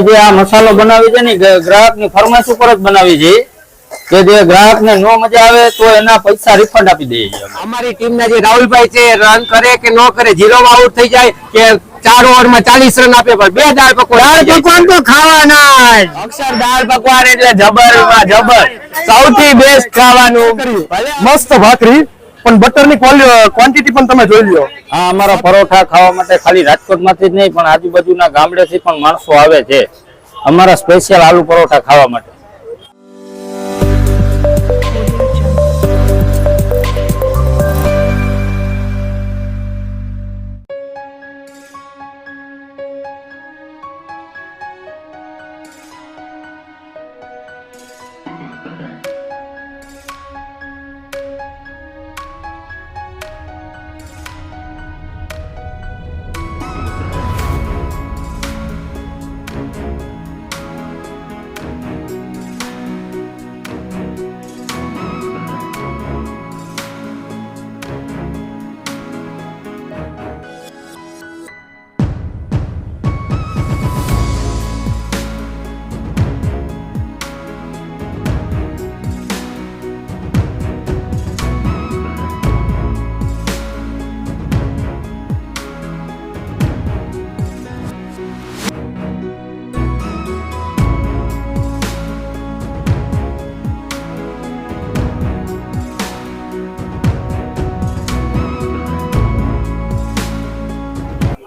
જે આ મસાલો બનાવી છે ને ગ્રાહકની ફરમાઈશ ઉપર જ બનાવી છે કે જે ગ્રાહક ને નો મજા આવે તો એના પૈસા રિફંડ આપી દઈએ છીએ અમારી ટીમ ના જે રાહુલભાઈ છે રન કરે કે ન કરે ઝીરો આઉટ થઈ જાય કે ચાર ઓવરમાં ચાલીસ રન આપે પણ બે દાળ પકવાન દાળ પકવાન તો ખાવાના અક્ષર દાળ પકવાન એટલે જબરમાં જબર. સૌથી બેસ્ટ ખાવાનું. મસ્ત ભાખરી. પણ બટરની ક્વોન્ટિટી પણ તમે જોઈ લ્યો. હા, અમારા પરોઠા ખાવા માટે ખાલી રાજકોટમાંથી જ નહીં, પણ આજુબાજુના ગામડેથી પણ માણસો આવે છે. અમારા સ્પેશિયલ આલુ પરોઠા ખાવા માટે.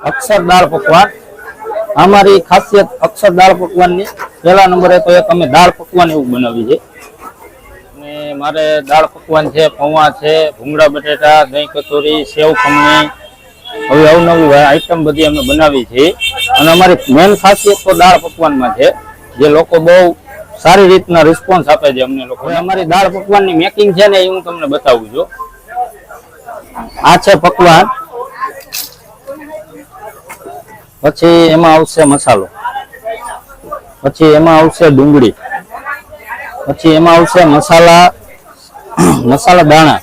અક્ષર દાળ પકવાન. અમારી ખાસિયત અક્ષર દાળ પકવાનની. પહેલા નંબરે તો એક અમે દાળ પકવાન એવું બનાવી છે અને મારે દાળ પકવાન છે, પૌવા છે, ભૂંગળા બટેટા, દહીં કચોરી, સેવ ખમણી. હવે અવનવી આઈટમ બધી અમે બનાવી છે અને અમારી મેન ખાસિયત તો દાળ પકવાનમાં છે. જે લોકો બહુ સારી રીતના રિસ્પોન્સ આપે છે અમને લોકો. અમારી દાળ પકવાનની મેકિંગ છે ને એ હું તમને બતાવું છું. આ છે પકવાન. પછી એમાં આવશે મસાલો. પછી એમાં આવશે ડુંગળી. પછી એમાં આવશે મસાલા મસાલા દાણા.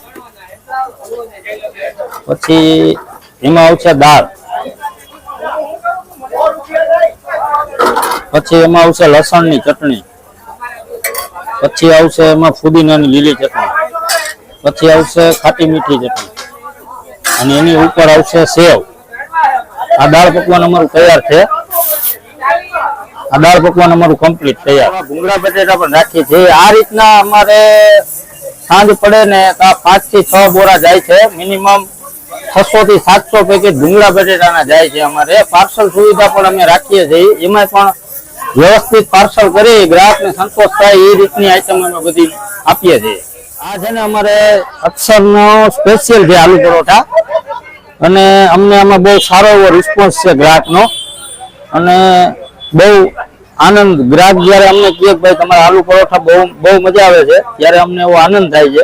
પછી એમાં આવશે દાળ. પછી એમાં આવશે લસણની ચટણી. પછી આવશે એમાં ફુદીનાની લીલી ચટણી. પછી આવશે ખાટી મીઠી ચટણી. અને એની ઉપર આવશે સેવ. આ દાળ પકવાન અમારું તૈયાર છે. આ દાળ પકવાન અમારું કમ્પ્લીટ તૈયાર. ભૂંગળા, બટેટા પણ રાખીએ છીએ. આ રીતના અમારે સાંજ પડે ને પાંચથી છ બોરા જાય છે. મિનિમમ છસો થી સાતસો પેકેટ ભૂંગળા, બટેટાના જાય છે અમારે. પાર્સલ સુવિધા પણ અમે રાખીએ છીએ. એમાં પણ વ્યવસ્થિત પાર્સલ કરી ગ્રાહકને સંતોષ થાય એ રીતની આઈટમ અમે બધી આપીએ છીએ. આ છે ને અમારે અક્ષરનો સ્પેશિયલ છે આલુ પરોઠા. અને અમને આમાં બહુ સારો એવો રિસ્પોન્સ છે ગ્રાહકનો. અને બહુ આનંદ, ગ્રાહક જ્યારે અમને કહે ભાઈ તમારા આલુ પરોઠા બહુ બહુ મજા આવે છે, ત્યારે અમને એવો આનંદ થાય છે.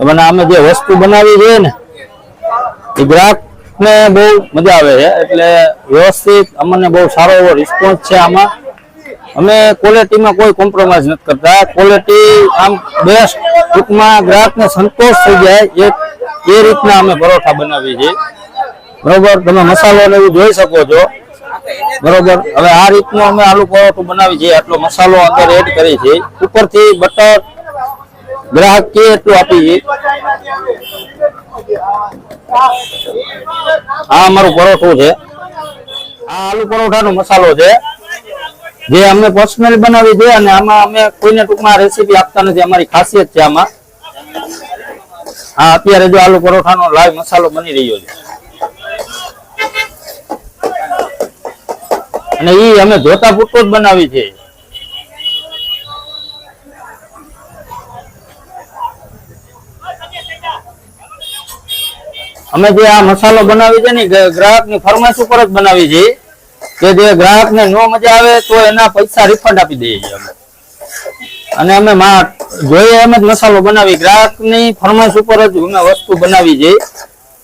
અને અમે જે વસ્તુ બનાવી છે ને, એ ગ્રાહકને બહુ મજા આવે છે. એટલે વ્યવસ્થિત અમને બહુ સારો એવો રિસ્પોન્સ છે આમાં. અમે ક્વોલિટીમાં કોઈ કોમ્પ્રોમાઇઝ નથી કરતા. ક્વોલિટી આમ બેસ્ટ ટૂંકમાં ગ્રાહકને સંતોષ થઈ જાય. એ એ રીતના અમે પરોઠા બનાવીએ છીએ. બરોબર? તમે મસાલો ને એવું જોઈ શકો છો. બરોબર? હવે આ રીતનું અમે આલુ પરોઠું બનાવી છીએ. આટલો મસાલો અંદર એડ કરી છે ઉપરથી બટર ગ્રાહક કે એટલું આપી આ અમારું પરોઠું છે. આ આલુ પરોઠાનો મસાલો છે. જે અમે પર્સનલી બનાવી છે અને આમાં અમે કોઈને ટૂંકમાં રેસીપી આપતા નથી. અમારી ખાસિયત છે આમાં. આ અત્યારે જો આલુ પરોઠાનો લાઈવ મસાલો બની રહ્યો છે. અને ઈ અમે જોતા પૂરતો જ બનાવી છે. અમે જે આ મસાલો બનાવી છે ને ગ્રાહકની ફરમાઈશ ઉપર જ બનાવી છે. કે જે ગ્રાહક ને નો મજા આવે તો એના પૈસા રિફંડ આપી દઈએ છીએ અમે. અને અમે જોઈએ એમ જ મસાલો બનાવી ગ્રાહકની ફરમાઈશ ઉપર જ અમે વસ્તુ બનાવી છે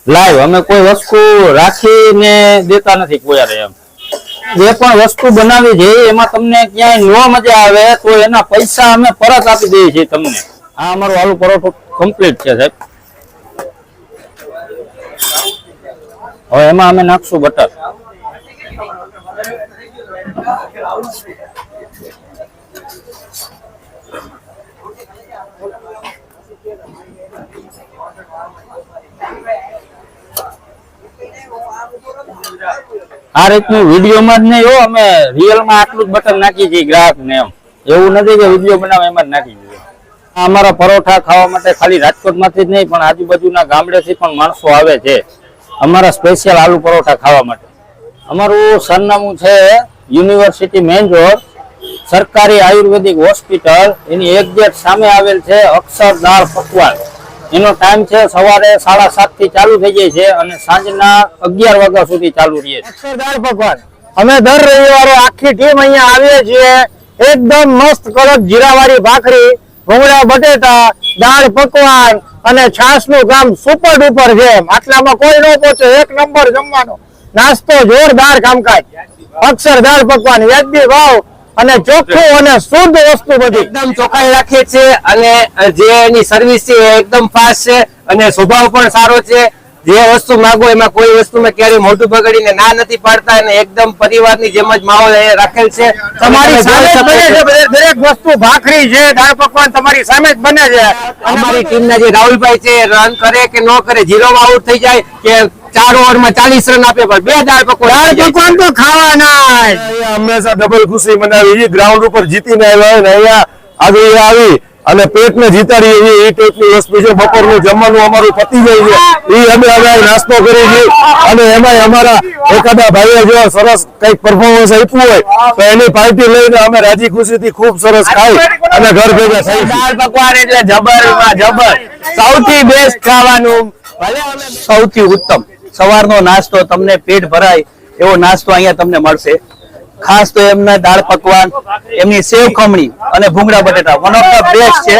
લાઈવ. અમે કોઈ વસ્તુ રાખીને દેતા નથી કોઈ એમ. જે પણ વસ્તુ બનાવી છે એમાં તમને ક્યાંય ન મજા આવે તો એના પૈસા અમે પરત આપી દઈએ છીએ તમને. આ અમારું આલુ પરોઠો કમ્પ્લીટ છે સાહેબ. હવે એમાં અમે નાખશું બટર. આ રીતનું વિડીયોમાં જ નહીં હો, અમે રિયલમાં આટલું જ બટન નાખી છીએ ગ્રાહકને એમ. એવું નથી કે વીડિયો બનાવે એમાં જ નાખી આ અમારા પરોઠા ખાવા માટે ખાલી રાજકોટમાંથી જ નહીં, પણ આજુબાજુના ગામડેથી પણ માણસો આવે છે. અમારા સ્પેશિયલ આલુ પરોઠા ખાવા માટે. અમારું સરનામું છે યુનિવર્સિટી મેઇન રોડ સરકારી આયુર્વેદિક હોસ્પિટલ. એની એક્ઝેક્ટ સામે આવેલ છે અક્ષર દાળ પકવાન. એનો ટાઈમ છે સવારે સાડા સાતથી ચાલુ થઈ જાય છે અને સાંજના અગિયાર વાગ્યા સુધી ચાલુ રહે પકવાન અમે દર રવિવારે આખી ટીમ અહીંયા આવીએ છીએ. એકદમ મસ્ત કડક જીરાવાળી ભાખરી ભૂંગળા બટેટા, દાળ, પકવાન અને છાસનું કામ સુપર ડુપર છે આટલામાં કોઈ ન પહોંચે, એક નંબર જમવાનો. નાસ્તો જોરદાર કામકાજ. અક્ષરદાર પકવાન વ્યાજબી ભાવ. અને ચોખ્ખું અને શુદ્ધ વસ્તુ બધી. એકદમ ચોખ્ખાઈ રાખીએ છીએ અને જે એની સર્વિસ છે એ એકદમ ફાસ્ટ છે અને સ્વભાવ પણ સારો છે. જે વસ્તુ માંગો એમાં કોઈ વસ્તુમાં ક્યારેય મોઢું બગાડીને ના નથી પાડતા અને એકદમ પરિવારની જેમ જ માહોલ એ રાખેલ છે. તમારી સામે જ બને છે દરેક વસ્તુ ભાખરી છે દાળ પકવાન તમારી સામે જ બને છે. અમારી ટીમના જે રાહુલભાઈ છે રન કરે કે ન કરે ઝીરો આઉટ થઈ જાય કે ચાર ઓવરમાં ચાલીસ રન આપે પણ બે દાળ પકવાન દાળ પકવાન તો ખાવાના હંમેશા ડબલ ખુશી મનાવી. ગ્રાઉન્ડ ઉપર જીતીને આવ્યા ને અહીંયા આગળ આવી અને પેટને જીતાડી એવી એ ટાઈપની વસ્તુ છે. બપોરનું જમવાનું અમારું પતી જાય છે. એ અમે હવે નાસ્તો કરી છે અને એમાંય અમારા એકાદા ભાઈઓ જો સરસ કંઈક પરફોર્મન્સ આપ્યું હોય તો એની પાર્ટી લઈને અમે રાજી ખુશીથી ખૂબ સરસ ખાઈ અને ઘર ભેગા થઈ દાળ પકવાન એટલે જબર જબર. સૌથી બેસ્ટ ખાવાનું. સૌથી ઉત્તમ. સવારનો નાસ્તો તમને પેટ ભરાય એવો નાસ્તો અહીંયા તમને મળશે. ખાસ તો એમના દાળ પકવાન એમની સેવ ખમણી અને ભૂંગળા બટેટા. વન ઓફ ધ બેસ્ટ છે.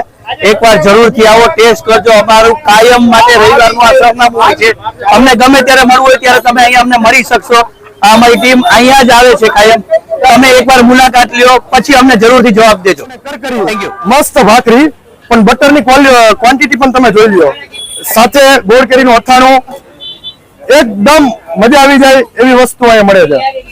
એકવાર જરૂરથી આવો ટેસ્ટ કરજો. અમારું કાયમ માટે રવિવારનું આ સરનામું હોય છે. અમને ગમે ત્યારે મળવું હોય ત્યારે તમે અહીંયા અમને મળી શકશો. આ અમારી ટીમ અહીંયા જ આવે છે કાયમ. તમે એકવાર મુલાકાત લ્યો પછી અમને જરૂરથી જવાબ દેજો. મસ્ત ભાખરી પણ બટરની ક્વોન્ટિટી પણ તમે જોઈ લ્યો. સાથે ગોળ કરીને અથાણું એકદમ મજા આવી જાય એવી વસ્તુ અહીંયા મળે છે.